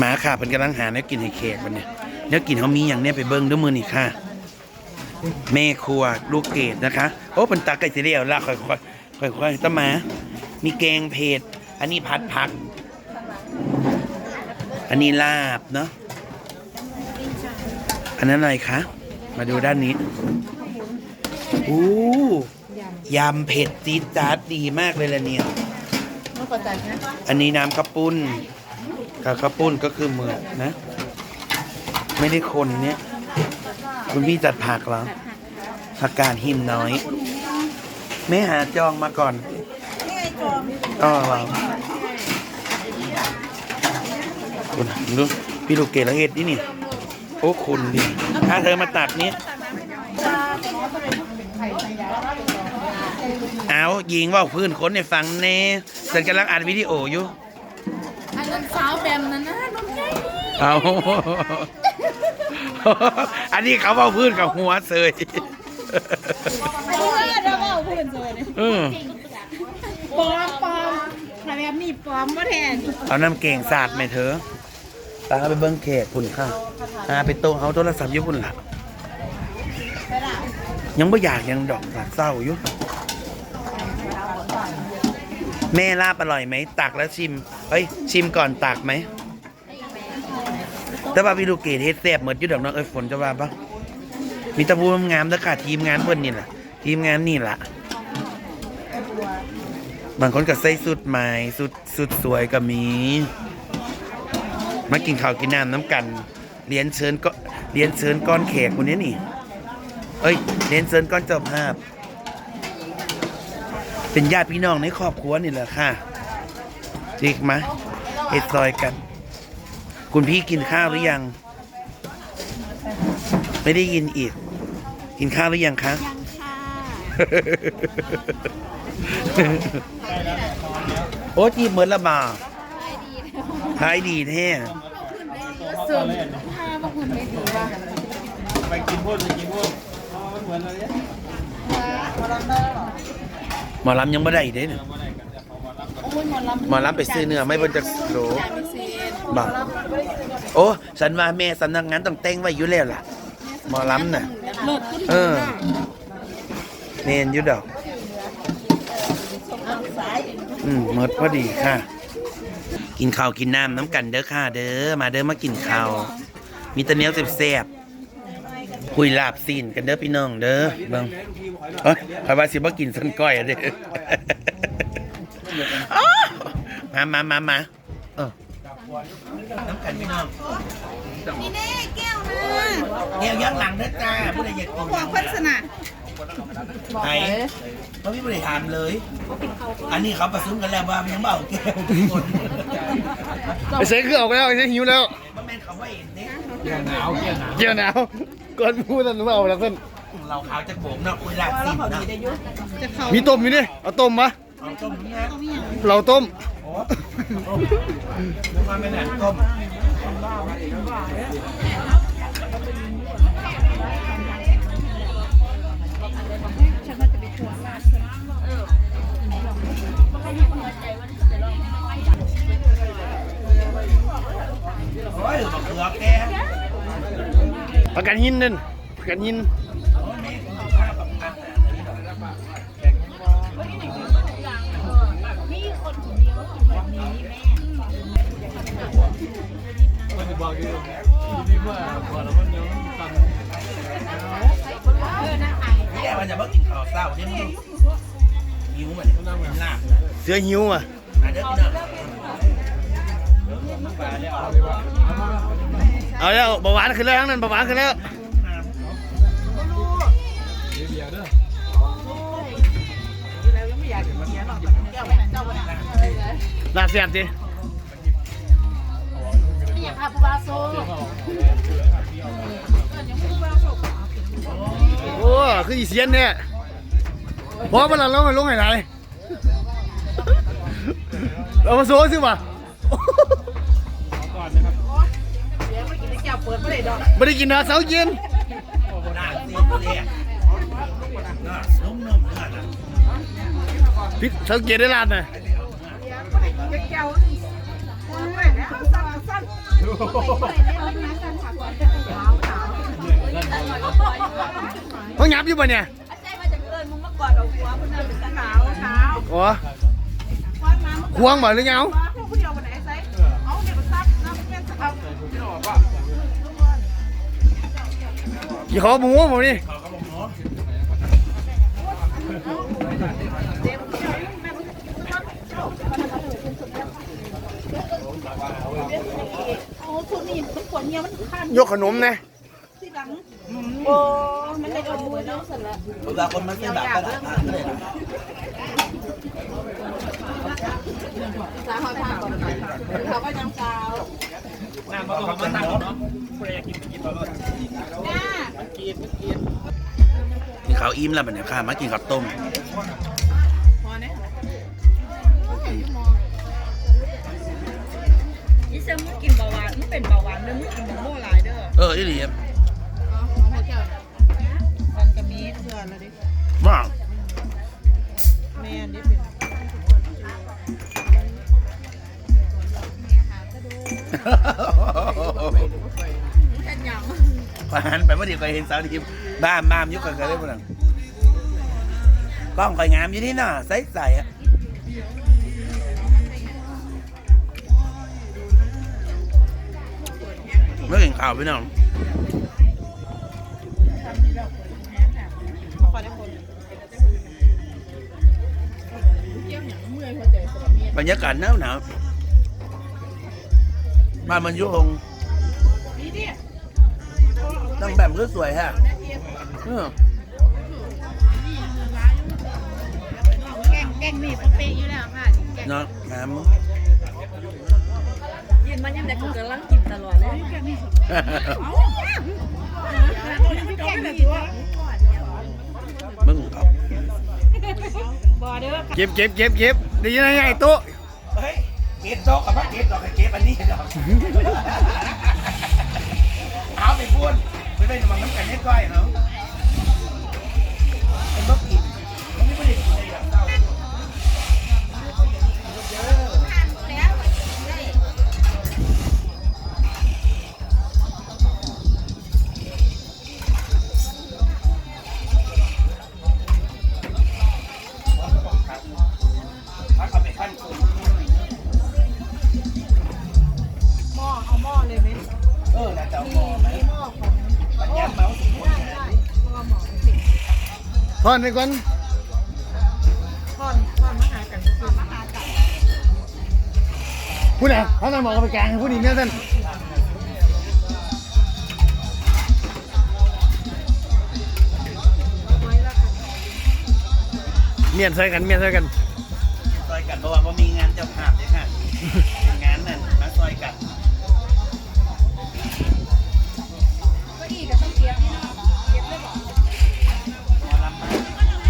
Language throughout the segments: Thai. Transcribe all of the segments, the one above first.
หมาค่ะเพิ่นกำลังหาแนวกินให้แขกมันเนี่ยแนวกินเขามีอย่างเนี้ยไปเบิ้งด้วยมือนี่ค่ะ แม่ครัวลูกเกดนะคะ โอ้เป็นตาไก่สีเดียวละค่อยๆค่อยๆตะหมา มีแกงเผ็ดอันนี้ผัดผัก อันนี้ลาบเนาะอันนั้นอะไรคะมาดูด้านนี้อู้ยำเผ็ดจี๊ดจ๊าดดีมากเลยละเนี่ยอันนี้น้ำข้าวปุ้น กับข้าวปุ้นก็คือเหมือนนะ ไม่ได้คนเนี่ยคุณพี่จัดผักเหรอผักกาดหิมน้อยไม่หาจองมาก่อนนี่ไงจอมอ๋อเหรอคุณดูพี่ลูกเกดละเอ็ดนี่นี่โอ้คุณดิถ้าเธอมาตัดนี้เอายิงว่าพื้นคนในฟังแน่ฉันกำลังอัดวิดีโออยู่อั นนั้นสาวแบมนั่นนะน้องใหญ่เอาอันนี้เขาเอาพื้นกับหัวเสยเพราะว่าเราเอาเพื่อนเลยเออปลอมปลอมถ้าแบบนี้ปลอมว่าแทนเอาน้ำเก่งสาดไหมเธอตาไปเบิ้งเขกคุณค่ะตาไปโตะเอาโทรศัพท์อยุคุณล่ะยังไม่อยากยังดอกหลักเศร้าอยู่แม่ลาบอร่อยไหมตักแล้วชิม เฮ้ยชิมก่อนตักไหมแต่ว่าพี่ลูกเกดเฮ็ดแซ่บเหมือนยู่ดอกเนาะเอ้ยฝนจะว่าปะมีตะพูงามแล้วค่ะทีมงานเพิ่นนี่แหละทีมงานนี่แหละบางคนก็ใส่สุดใหม่สุดสุดสวยก็มี มากินข้าวกินน้ำน้ำกันเรียนเชิญก็เรียนเชิญก้อนแขกคนนี้นี่ เอ้ยเรียนเชิญก้อนเจ้าภาพ เป็นญาติพี่น้องในครอบครัวนี่แหละค่ะ จริงไหมเอ็ดซอยกัน คุณพี่กินข้าวหรือยัง ไม่ได้ยินอีก กินข้าวหรือยังคะยังค่ะโอ้จีบเหมือนละบ่าขายดีแล้วขายดีแท้เสริมผ้าพวกคุณได้ดีป่ะไปกินพูดไปกินพูดอ๋อมันเหมือนอะไรเนี่ยหมอลำยังไม่ได้อีกเด้เนี่ยโอ้ ยหมอลำหมอลำไปซื้อเนื้อไม่เพิ่นจะโหลจ่ายไม่เซ็นบ่าโอ้ฉันว่าแม่สำนักงานต้องแต่งไว้อยู่แล้วล่ะ หมอลำน่ะเลิศขึ้นเออเมนอยู่ดอก อืมหมดพอดีค่ะ กินข้าวกินน้ำน้ำกันเด้อค่ะ เด้อมาเด้อมากินข้าวมีแตะเนียวแซ่บๆคุยลาบซีนกันเด้อพี่น้องเด้อเบิ่งเอ้ยใครว่าสิบ่กินสันก้อยอะเด้อ อ้าวมามามามาเออน้ำกันพี่น้องนี่แน่แก้วนะแก้วยักหลังเด้อจ้าผู้ใดอยากกินบอกพัสนะไหนเขาไม่ได้ถามเลย อันนี้เขาประชุมกันแล้วว่ามันยังเบาแก้วทุกคนไปเซ็งเครื่องออกไปแล้วไปเซ็งหิวแล้วมันเป็นเขาว่าเห็นเนี่ยเกี่ยวหนาวเกี่ยวหนาวก่อนพูดนั่นว่าเอาแล้วเพื่อนเราขาวจากโบกเนาะคุยหลักสิบเนาะจะเข้ามีต้มอยู่นี่เอาต้มปะ เราต้มมาต้มประกันยินนึงประกันยินะเขือแกประกันหินนั่นประกันหินนี่แหละมันจะมากินข้าวเศร้าใช่ไหมหิวเหมือนกันลาบเสือหิวอะมาเด้อพี่น้องเอาแล้วเบาหวานขึ้นแล้วทั้งนั้นเบาหวานขึ้นแล้วน่าเสียบดิ ยากพาปูบาโซโอ้คืออีเสียนเนี่ยพอมาแล้วเราให้ลงให้ไหนเรามาโซ่สิวะไม่ได้กินนะเสาเย็นพี่เนื้อน่ะพิษเสาเย็นได้ลานน่ะ เขาหยับอยู่ปะเนี่ย ใจมาจากเอิญมึงมากอดเอาหัวมึงน่ะเป็นตะขาวขาว อ๋อ ควันมามึง ควงบ่หรือไงเอา ว่าพวกผู้เดียววัน โอ้ชุดนี้มันขวดเงี้ยมันคันยกขนมนะที่หลังโอ้มันได้เอามือเนาะเสร็จแล้วเวลาคนมาซื้อแบบก็ได้อะเลยนะสาวเขาทำก่อนเขาก็ยังสาวน้ำมาต้องมาตั้งเนาะจ้ากินข้าวอิ่มแล้วบัดเนี่ยค่ะมากินข้าวต้ม เบาหวานมึงเป็นเบาหวานเด้อมึงกินโม่หลายเด้อเอออีหลีมันก็มีเพื่อนแล้วดิว่าแม่นี่เป็นแค่ยังพอหันไปเมื่อดีก็เห็นสาวทีมบ้ามบ้ามอยุกกันกันเลยพวกนั้นกล้องคอยงามอยู่นี่น่ะใสใสๆอะ ไม่เห็นข่าวพี่น้องขอได้คนบรรยากาศหนาวหนาวบ้านมันอยุ่งนั่งแบบก็สวยฮะเออแกงแกงนี่เป๊ะอยู่แล้วค่ะแกงเนาะน้ ยืนมันยังแต่กูกำลังกินตลอดเลยมึงเอาบ่อเด้อเก็บเก็บเก็บเก็บได้ยินไหมไอ้ตุ๊เฮ้ยเก็บโต๊ะกับพักเก็บดอกกับเก็บอันนี้ดอกเอาไปพูดไปเป็นมังน้ำกันให้ก้อยเนาะเป็นบกินมันไม่ได้กินเลยอย่างเศร้า ทอนไปก่อนท่อนท่อนมาหากันก็คือมาหากันพูดนะเขาจะบอกเอาไปกลางให้พูดอีกเนี่ยท่านไว้แล้วกันเมียนใส่กันเมียนใส่กันซอยกันเพราะว่าบ่มีงานเจ้าภา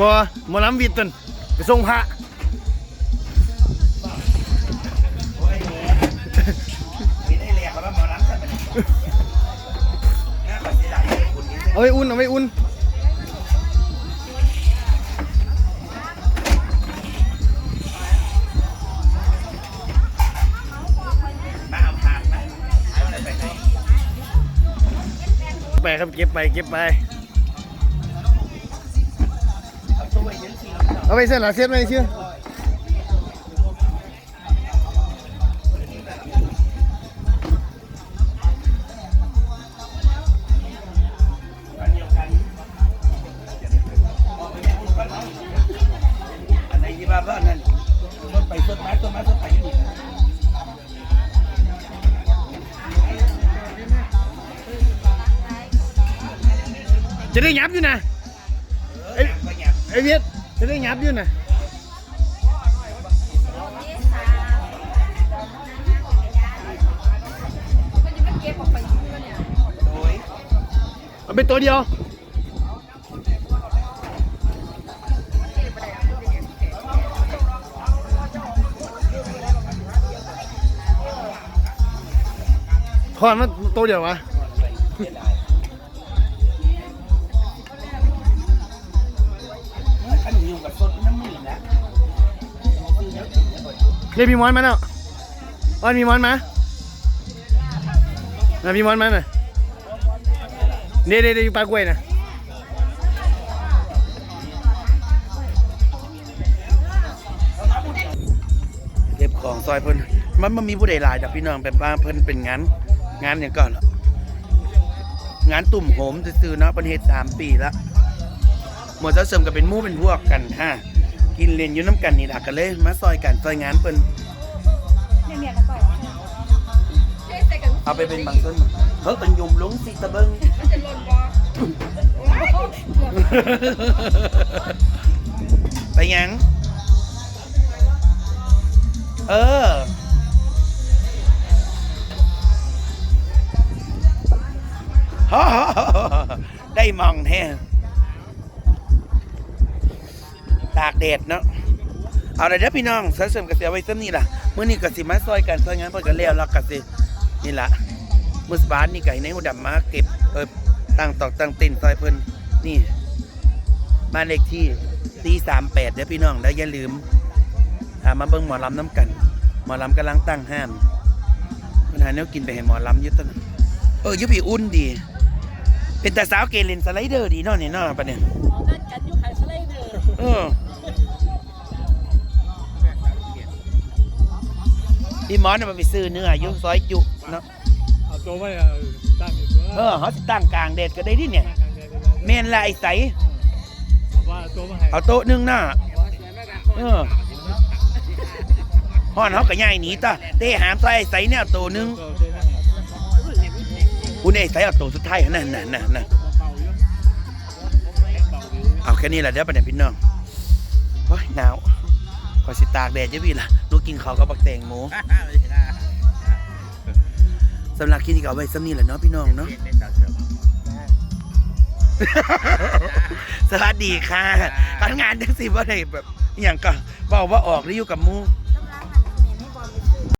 บ่หมอล้ำวิดตันไปส่งพระโอ้ยแหม่ไม่ได้เรียกเขาว่าหมอลำแต่เป็นน่าขอเสียดายเลยคุณนี่เอาไปอุ่นเอาไปอุ่นมาเอาทางนะไปไปครับเก็บไปเก็บไป เอาช่วยเดี๋ยวสิเรา เอาไปเส้นหลัเส้นไปชื่อ อันเดียวกันอันไหนที่บ้าบ้านนั่นต้นไปต้นไม้ต้นไม้ต้นไปอยู่นี่ จะได้ยับอยู่นะ เอ้ยก็หยับ ไอ้เวียดจะได้ยับอยู่นะมันจะไม่เก็บออกไปที่นี่เนี่ยโดยเอาไปตัวเดียวทอนมาตัวเดียววะ เรียกพี่มอนมาแล้วอ้อนมีมอนมามาพี่มอนมาหน่อยเดี๋ยวเดี๋ยวเดยวอยู่ปลากล้วยนะเก็บของซอยเพิ่นมันมันมีผู้ใดหลายดอกพี่น้องเป็นบ้าเพิ่นเป็นงานงานอย่างก่อนละงานตุ่มโหมซื่อเนาะเพิ่นเฮ็ดสามปีละหมดแล้วเสริมก็เป็นมู่เป็นพวกกันค่ะ กินเล่นอยู่น้ำกันนี่ล่ะก็เลยมาซอยกันซอยงานเพิ่นเนี่ยเนี่ยแล้วก็เทใส่กันเอาไปเป็นบางส่วนเฮ้ยเป็นยุมลงสิตะเบิงมันจะหล่นบ่ไปยัง เออฮ่าๆได้มองแท้ากแดดเนาะเอาเลยเด้อพี่น้องเสริมกระเสียไว้ซ้ำนี่ล่ะเมื่อนี้กสิมาซอยกันซอยงานเพิ่นกันแล้วแล้วกสินี่ล่ะมุสบานนี่ไก่ในหูดำมาเก็บเออตั้งตอกตั้งเต็นท์ซอยเพิ่นนี่บ้านเลขที่ตีสามแปดเด้อพี่น้องแล้วอย่าลืมหามาเบิ่งหมอลำน้ำกัน หมอลำกำลังตั้งห้ามปัญหาแนวกินไปให้หมอลำอยุตนะเอออยุพี่อุ่นดี เป็นแต่สาวเกเรนสไลเดอร์ดีเนาะนี่เนาะประเด็นเอานั่นกันอยู่ขายสไลเดอร์เออ พี่หมอนี่มันไปซื้อเนื้ออยู่ซอยจุเนาะเอาตัวไว้ตั้งอยู่ตัวเออเขาสิตั้งกลางเดดก็ได้ที่เนี่ยเมนละไอใสว่าตัวมาให้เอาโต๊ะหนึงหน้าเออห่อนเขาก็ย่ายหนีตาเต้หามใส่ไอ้ใสเนี่ยเอาโต๊ะหนึงคุณไอ้ใสเอาโต๊ะสุดท้ายนั่นน่ะน่ะน่ะเอาแค่นี้แหละเดี๋ยวไปเนี่ยพี่น้องโอ้ยหนาว ขอสิตากแดดจะพี่ล่ะลูกกินข้าวกับบักแตงหมูสำหรับคลิปนี้ก็เอาไว้สำนี้แหละเนาะพี่น้องเนาะสวัสดีค่ะทำงานจังสิว่าได้แบบอหย่างก็บอกว่าออกหรืออยู่กับหมูเ